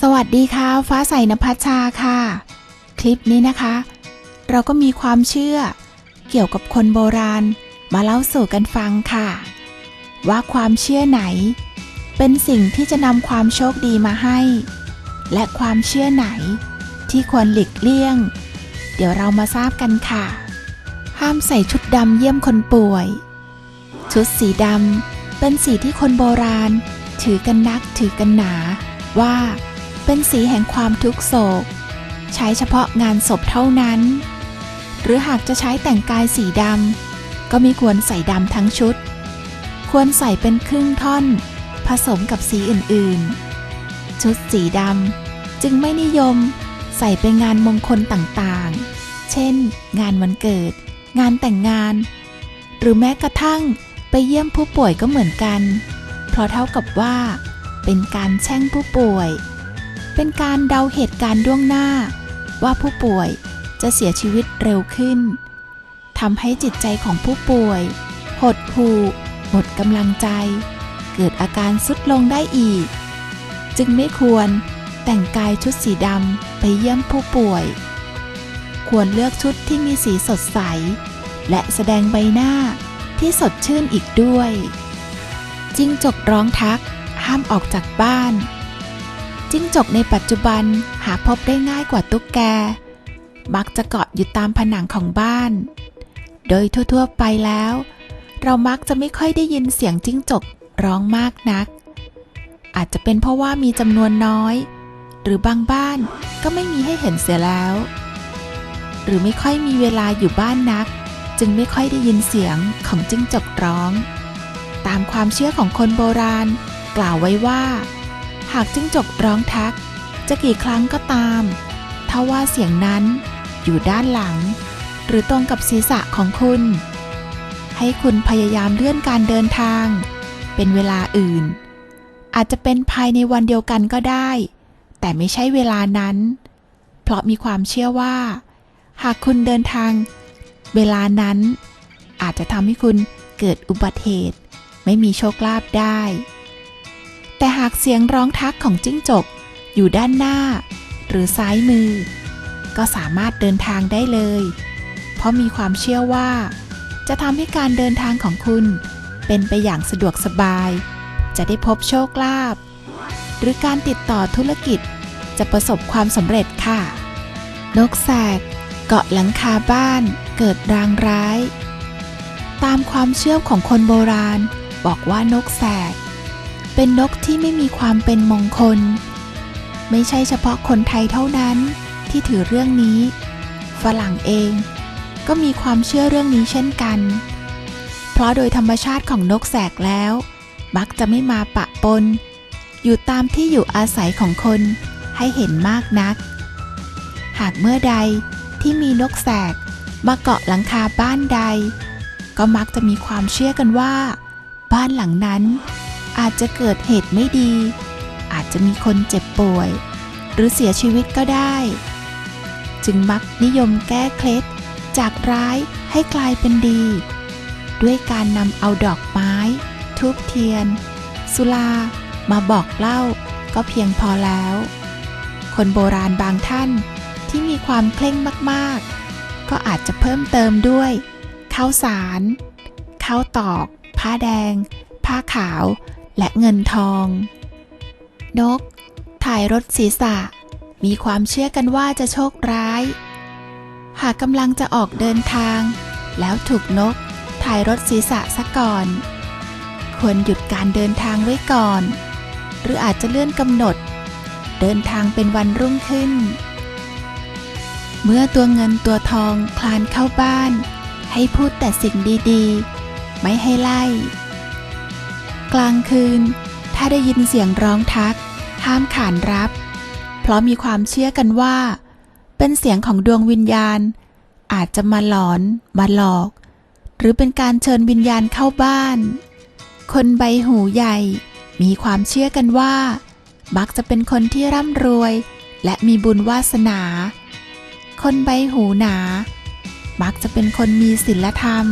สวัสดีค่ะ ฟ้าใสนภัชชาค่ะ คลิปนี้นะคะ เราก็มีความเชื่อ เกี่ยวกับคนโบราณ มาเล่าสู่กันฟังค่ะ ว่าความเชื่อไหน เป็นสิ่งที่จะนำความโชคดีมาให้ และความเชื่อไหน ที่ควรหลีกเลี่ยง เดี๋ยวเรามาทราบกันค่ะ ห้ามใส่ชุดดำเยี่ยมคนป่วย ชุดสีดำเป็นสีที่คนโบราณ ถือกันนักถือกันหนาว่า เป็นสีแห่งความทุกโศก ใช้เฉพาะงานศพเท่านั้น หรือหากจะใช้แต่งกายสีดำก็ไม่ควรใส่ดำทั้งชุด ควรใส่เป็นครึ่งท่อน ผสมกับสีอื่นๆ ชุดสีดำจึงไม่นิยมใส่ไปงานมงคลต่างๆ เช่น งานวันเกิด งานแต่งงาน หรือแม้กระทั่งไปเยี่ยมผู้ป่วยก็เหมือนกัน เพราะเท่ากับว่า เป็นการแช่งผู้ป่วย เป็นการเดาเหตุการณ์ล่วงหน้า ว่าผู้ป่วยจะเสียชีวิตเร็วขึ้นทำให้จิตใจของผู้ป่วย หดหู่หมดกำลังใจ เกิดอาการสุดลงได้อีก จึงไม่ควรแต่งกายชุดสีดำไปเยี่ยมผู้ป่วย ควรเลือกชุดที่มีสีสดใส และแสดงใบหน้าที่สดชื่นอีกด้วย จิ้งจกร้องทักห้ามออกจากบ้าน จิ้งจกในปัจจุบันหาพบได้ง่ายกว่าตุ๊กแก มักจะเกาะอยู่ตามผนังของบ้าน โดยทั่วๆไปแล้ว เรามักจะไม่ค่อยได้ยินเสียงจิ้งจกร้องมากนัก อาจจะเป็นเพราะว่ามีจำนวนน้อย หรือบางบ้านก็ไม่มีให้เห็นเสียแล้ว หรือไม่ค่อยมีเวลาอยู่บ้านนัก จึงไม่ค่อยได้ยินเสียงของจิ้งจกร้อง ตามความเชื่อของคนโบราณ กล่าวไว้ว่า หากจิ้งจกร้องทัก จะกี่ครั้งก็ตามถ้าว่าเสียงนั้นอยู่ด้านหลัง หรือตรงกับศีรษะของคุณ ให้คุณพยายามเลื่อนการเดินทาง เป็นเวลาอื่น อาจจะเป็นภายในวันเดียวกันก็ได้ แต่ไม่ใช่เวลานั้น เพราะมีความเชื่อว่า หากคุณเดินทาง เวลานั้น อาจจะทำให้คุณเกิดอุบัติเหตุ ไม่มีโชคลาภได้ แต่หากเสียงร้องทักของจิ้งจกอยู่ด้านหน้า หรือซ้ายมือ ก็สามารถเดินทางได้เลย เพราะมีความเชื่อว่า จะทำให้การเดินทางของคุณ เป็นไปอย่างสะดวกสบาย จะได้พบโชคลาภหรือการติดต่อธุรกิจจะประสบความสำเร็จค่ะ นกแสกเกาะหลังคาบ้านเกิดรางร้าย ตามความเชื่อของคนโบราณ บอกว่านกแสก เป็นนกที่ไม่มีความเป็นมงคล ไม่ใช่เฉพาะคนไทยเท่านั้นที่ถือเรื่องนี้ ฝรั่งเอง ก็มีความเชื่อเรื่องนี้เช่นกัน เพราะโดยธรรมชาติของนกแสกแล้ว มักจะไม่มาปะปน อยู่ตามที่อยู่อาศัยของคนให้เห็นมากนัก หากเมื่อใดที่มีนกแสกมาเกาะหลังคาบ้านใด ก็มักจะมีความเชื่อกันว่า บ้านหลังนั้น อาจจะเกิดเหตุไม่ดี อาจจะมีคนเจ็บป่วย หรือเสียชีวิตก็ได้ จึงมักนิยมแก้เคล็ดจากร้ายให้กลายเป็นดี ด้วยการนำเอาดอกไม้ ทูบเทียน สุลา มาบอกเล่าก็เพียงพอแล้ว คนโบราณบางท่านที่มีความเคร่งมากๆ ก็อาจจะเพิ่มเติมด้วยข้าวสารข้าวตอก ผ้าแดง ผ้าขาว และเงินทอง นก ถ่ายรถศีรษะ มีความเชื่อกันว่าจะโชคร้าย หากกำลังจะออกเดินทาง แล้วถูกนก ถ่ายรถศีรษะซะก่อน ควรหยุดการเดินทางไว้ก่อน หรืออาจจะเลื่อนกำหนด เดินทางเป็นวันรุ่งขึ้น เมื่อตัวเงินตัวทองคลานเข้าบ้าน ให้พูดแต่สิ่งดีๆ ไม่ให้ไล่ ลางคืน ถ้าได้ยินเสียงร้องทัก ห้ามขานรับ เพราะมีความเชื่อกันว่า เป็นเสียงของดวงวิญญาณ อาจจะมาหลอน มาหลอก หรือเป็นการเชิญวิญญาณเข้าบ้าน คนใบหูใหญ่ มีความเชื่อกันว่ามักจะเป็นคนที่ร่ำรวย และมีบุญวาสนา คนใบหูหนา มักจะเป็นคนมีศีลธรรม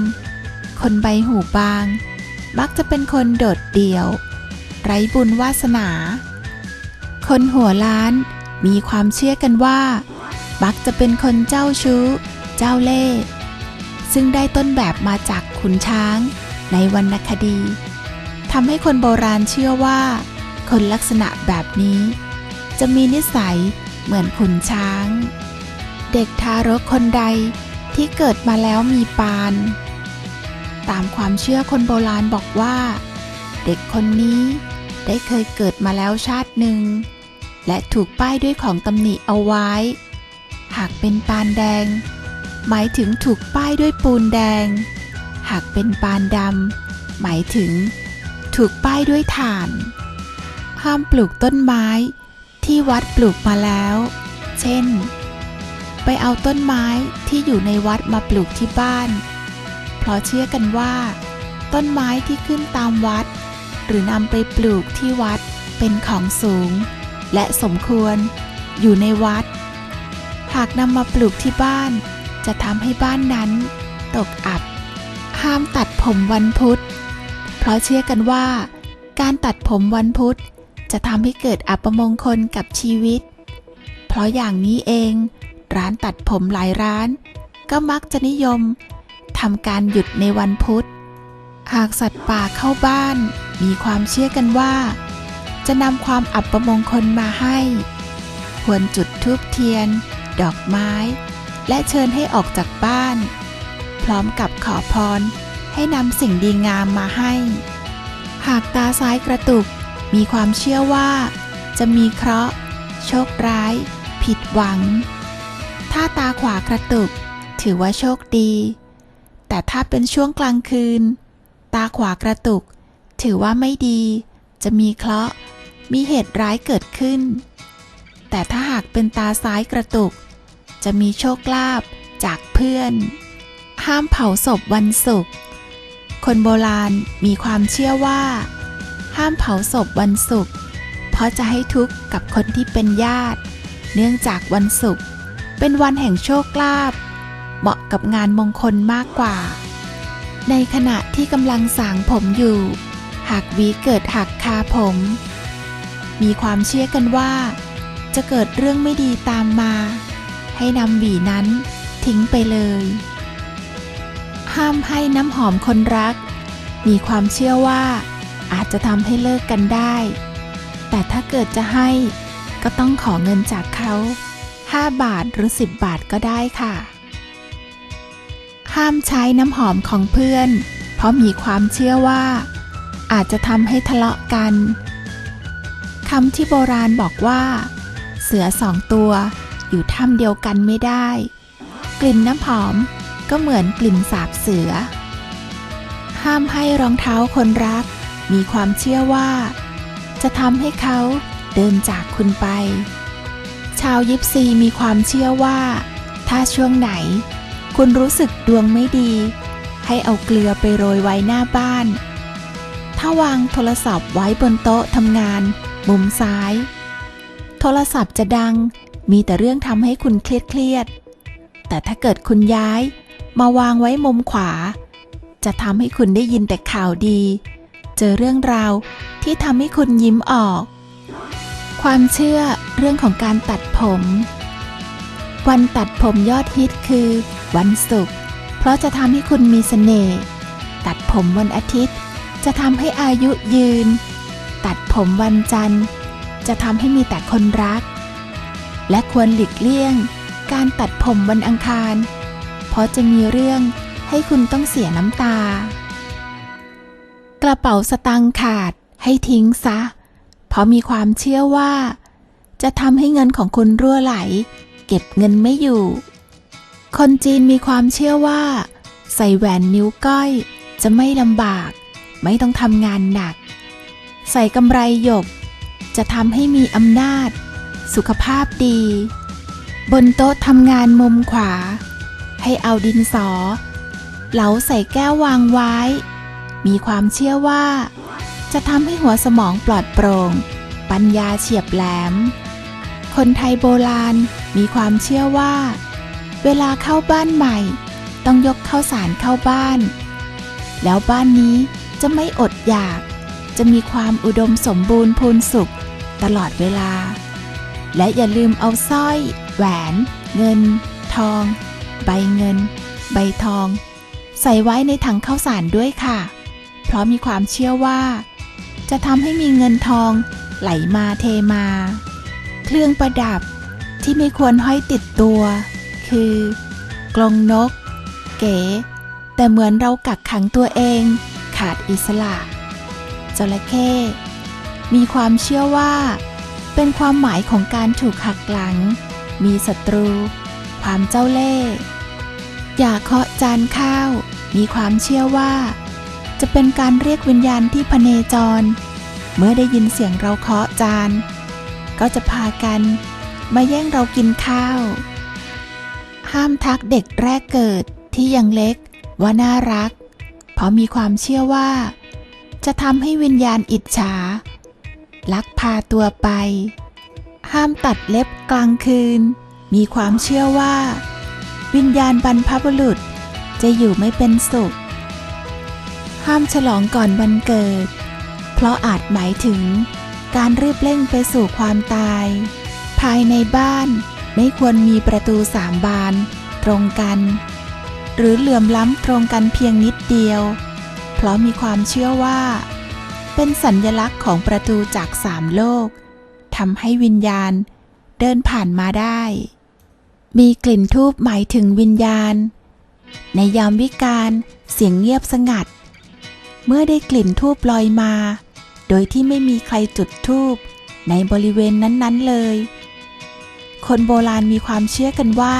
คนใบหูบาง มักจะเป็นคนโดดเดี่ยว ไร้บุญวาสนา คนหัวล้านมีความเชื่อกันว่า มักจะเป็นคนเจ้าชู้ เจ้าเล่ห์ซึ่งได้ต้นแบบมาจากขุนช้างในวรรณคดีทำให้คนโบราณเชื่อว่า คนลักษณะแบบนี้ จะมีนิสัยเหมือนขุนช้าง เด็กทารกคนใดที่เกิดมาแล้วมีปาน ตามความเชื่อคนโบราณบอกว่า เด็กคนนี้ได้เคยเกิดมาแล้วชาติหนึ่ง และถูกป้ายด้วยของตำหนิเอาไว้ หากเป็นปานแดง หมายถึงถูกป้ายด้วยปูนแดง หากเป็นปานดำหมายถึง ถูกป้ายด้วยถ่าน ห้ามปลูกต้นไม้ที่วัดปลูกมาแล้ว เช่น ไปเอาต้นไม้ที่อยู่ในวัดมาปลูกที่บ้าน เพราะเชื่อกันว่า ต้นไม้ที่ขึ้นตามวัด หรือนำไปปลูกที่วัดเป็นของสูง และสมควรอยู่ในวัด หากนำมาปลูกที่บ้าน จะทำให้บ้านนั้น ตกอับ ห้ามตัดผมวันพุธ เพราะเชื่อกันว่า การตัดผมวันพุธจะทำให้เกิดอัปมงคลกับชีวิต เพราะอย่างนี้เอง ร้านตัดผมหลายร้าน ก็มักจะนิยมำการหยุดในวันพุธ หากสัตว์ป่าเข้าบ้าน มีความเชื่อกันว่า จะนำความอับประมงคลมาให้ ควรจุดธูปเทียน ดอกไม้ และเชิญให้ออกจากบ้าน พร้อมกับขอพรให้นำสิ่งดีงามมาให้ หากตาซ้ายกระตุก มีความเชื่อว่า จะมีเคราะห์ โชคร้าย ผิดหวัง ถ้าตาขวากระตุก ถือว่าโชคดี แต่ถ้าเป็นช่วงกลางคืน ตาขวากระตุก ถือว่าไม่ดี จะมีเคราะห์มีเหตุร้ายเกิดขึ้น แต่ถ้าหากเป็นตาซ้ายกระตุก จะมีโชคลาภจากเพื่อน ห้ามเผาศพวันศุกร์คนโบราณมีความเชื่อว่า ห้ามเผาศพวันศุกร์เพราะจะให้ทุกข์กับคนที่เป็นญาติ เนื่องจากวันศุกร์เป็นวันแห่งโชคลาภ กับงานมงคลมากกว่า ในขณะที่กำลังสางผมอยู่ หากวีเกิดหักคาผม มีความเชื่อกันว่า จะเกิดเรื่องไม่ดีตามมา ให้นำหวีนั้นทิ้งไปเลย ห้ามให้น้ำหอมคนรัก มีความเชื่อว่า อาจจะทำให้เลิกกันได้ แต่ถ้าเกิดจะให้ก็ต้องขอเงินจากเขา 5 บาทหรือ 10 บาทก็ได้ค่ะ ห้ามใช้น้ำหอมของเพื่อน เพราะมีความเชื่อว่า อาจจะทำให้ทะเลาะกันคำที่โบราณบอกว่า เสือสองตัวอยู่ถ้ำเดียวกันไม่ได้ กลิ่นน้ำหอมก็เหมือนกลิ่นสาบเสือ ห้ามให้รองเท้าคนรัก มีความเชื่อว่า จะทำให้เขาเดินจากคุณไป ชาวยิปซีมีความเชื่อว่า ถ้าช่วงไหน คุณรู้สึกดวงไม่ดี ให้เอาเกลือไปโรยไว้หน้าบ้าน ถ้าวางโทรศัพท์ไว้บนโต๊ะทำงาน มุมซ้าย โทรศัพท์จะดัง มีแต่เรื่องทำให้คุณเครียดเครียดๆแต่ถ้าเกิดคุณย้ายมาวางไว้มุมขวา จะทำให้คุณได้ยินแต่ข่าวดี เจอเรื่องราวที่ทำให้คุณยิ้มออก ความเชื่อเรื่องของการตัดผม วันตัดผมยอดฮิตคือ วันศุกร์ เพราะจะทำให้คุณมีเสน่ห์ ตัดผมวันอาทิตย์ จะทำให้อายุยืน ตัดผมวันจันทร์ จะทำให้มีแต่คนรัก และควรหลีกเลี่ยง การตัดผมวันอังคาร เพราะจะมีเรื่องให้คุณต้องเสียน้ำตา กระเป๋าสตางค์ขาดให้ทิ้งซะ เพราะมีความเชื่อว่า จะทำให้เงินของคุณรั่วไหล เก็บเงินไม่อยู่ คนจีนมีความเชื่อว่า ใส่แหวนนิ้วก้อย จะไม่ลำบาก ไม่ต้องทำงานหนัก ใส่กำไรหยก จะทำให้มีอำนาจ สุขภาพดี บนโต๊ะทำงานมุมขวา ให้เอาดินสอ เหลาใส่แก้ววางไว้ มีความเชื่อว่า จะทำให้หัวสมองปลอดโปร่ง ปัญญาเฉียบแหลมคนไทยโบราณ มีความเชื่อว่า เวลาเข้าบ้านใหม่ ต้องยกข้าวสารเข้าบ้าน แล้วบ้านนี้จะไม่อดอยาก จะมีความอุดมสมบูรณ์พูนสุขตลอดเวลา และอย่าลืมเอาสร้อย แหวน เงิน ทอง ใบเงิน ใบทอง ใส่ไว้ในถังข้าวสารด้วยค่ะ เพราะมีความเชื่อว่า จะทำให้มีเงินทองไหลมาเทมา เครื่องประดับ ที่ไม่ควรห้อยติดตัว คือกลงนก เก๋ แต่เหมือนเรากักขังตัวเอง ขาดอิสระจระเข้มีความเชื่อว่า เป็นความหมายของการถูกหักหลัง มีศัตรู ความเจ้าเล่ห์อย่าเคาะจานข้าว มีความเชื่อว่า จะเป็นการเรียกวิญญาณที่พเนจร เมื่อได้ยินเสียงเราเคาะจาน ก็จะพากัน มาแย่งเรากินข้าว ห้ามทักเด็กแรกเกิดที่ยังเล็กว่าน่ารัก เพราะมีความเชื่อว่า จะทำให้วิญญาณอิจฉา ลักพาตัวไป ห้ามตัดเล็บกลางคืน มีความเชื่อว่า วิญญาณบรรพบุรุษจะอยู่ไม่เป็นสุข ห้ามฉลองก่อนวันเกิด เพราะอาจหมายถึงการรีบเร่งไปสู่ความตายายในบ้านไม่ควรมีประตูสามบาน ตรงกัน หรือเหลื่อมล้ำตรงกันเพียงนิดเดียว เพราะมีความเชื่อว่า เป็นสัญญลักษณ์ของประตูจากสามโลกทำให้วิญญาณเดินผ่านมาได้ มีกลิ่นทูบหมายถึงวิญญาณ ในยามวิกาลเสียงเงียบสงัด เมื่อได้กลิ่นทูบลอยมา โดยที่ไม่มีใครจุดทูบในบริเวณนั้นๆเลย คนโบราณมีความเชื่อกันว่า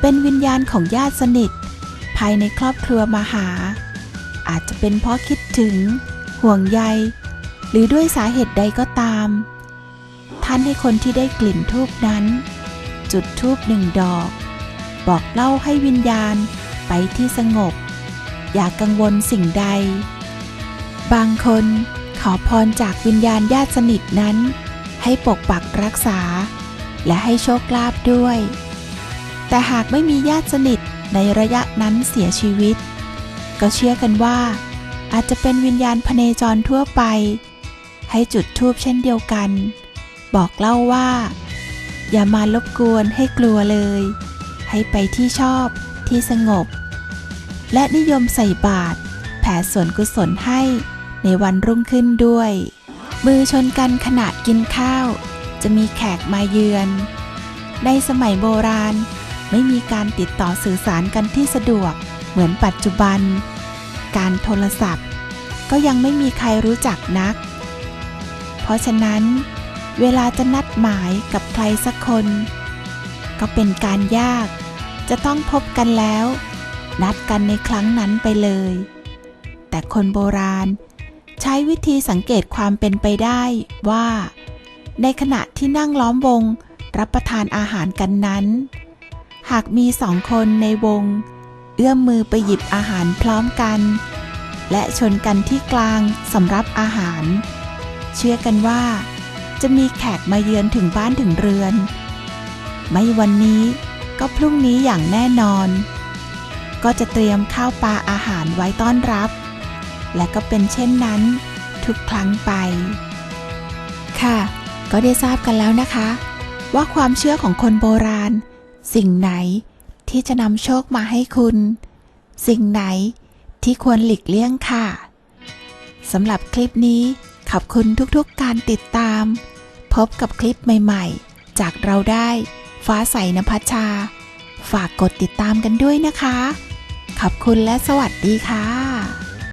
เป็นวิญญาณของญาติสนิท ภายในครอบครัวมาหา อาจจะเป็นเพราะคิดถึง ห่วงใย หรือด้วยสาเหตุใดก็ตาม ท่านให้คนที่ได้กลิ่นทูบนั้น จุดทูบหนึ่งดอก บอกเล่าให้วิญญาณไปที่สงบ อย่ากกังวลสิ่งใด บางคนขอพรจากวิญญาณญาติสนิทนั้น ให้ปกปักรักษา และให้โชคลาภด้วย แต่หากไม่มีญาติสนิทในระยะนั้นเสียชีวิต ก็เชื่อกันว่า อาจจะเป็นวิญญาณพเนจรทั่วไป ให้จุดทูบเช่นเดียวกัน บอกเล่าว่า อย่ามารบกวนให้กลัวเลย ให้ไปที่ชอบที่สงบ และนิยมใส่บาตรแผ่ส่วนกุศลให้ในวันรุ่งขึ้นด้วย มือชนกันขณะกินข้าว จะมีแขกมาเยือน ในสมัยโบราณ ไม่มีการติดต่อสื่อสารกันที่สะดวก เหมือนปัจจุบัน การโทรศัพท์ ก็ยังไม่มีใครรู้จักนัก เพราะฉะนั้น เวลาจะนัดหมายกับใครสักคน ก็เป็นการยาก จะต้องพบกันแล้ว นัดกันในครั้งนั้นไปเลย แต่คนโบราณใช้วิธีสังเกตความเป็นไปได้ว่า ในขณะที่นั่งล้อมวงรับประทานอาหารกันนั้น หากมีสองคนในวง เอื้อมมือไปหยิบอาหารพร้อมกัน และชนกันที่กลางสำรับอาหาร เชื่อกันว่า จะมีแขกมาเยือนถึงบ้านถึงเรือน ไม่วันนี้ก็พรุ่งนี้อย่างแน่นอน ก็จะเตรียมข้าวปลาอาหารไว้ต้อนรับ และก็เป็นเช่นนั้นทุกครั้งไป ก็ได้ทราบกันแล้วนะคะ ว่าความเชื่อของคนโบราณ สิ่งไหนที่จะนำโชคมาให้คุณ สิ่งไหนที่ควรหลีกเลี่ยงค่ะสำหรับคลิปนี้ขอบคุณทุกๆการติดตาม พบกับคลิปใหม่ๆ จากเราได้ฟ้าใสนภัชชา ฝากกดติดตามกันด้วยนะคะ ขอบคุณและสวัสดีค่ะ